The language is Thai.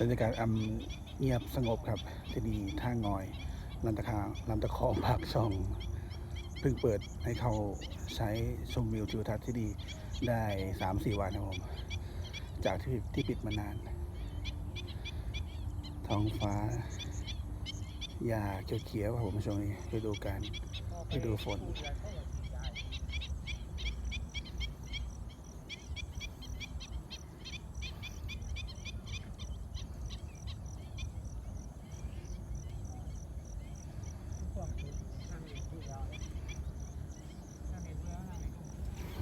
บรรยากาศอำเงียบสงบครับ ที่นี่ท่างอยลำตะคาลำตะคองปากช่องเพิ่งเปิดให้เขาใช้ชมวิวทิวทัศน์ที่ดีได้สามสี่วันนะผม จากที่ที่ปิดมานาน ท้องฟ้าหญ้าเขียวๆครับผมช่วงนี้ฤดูการฤดูฝน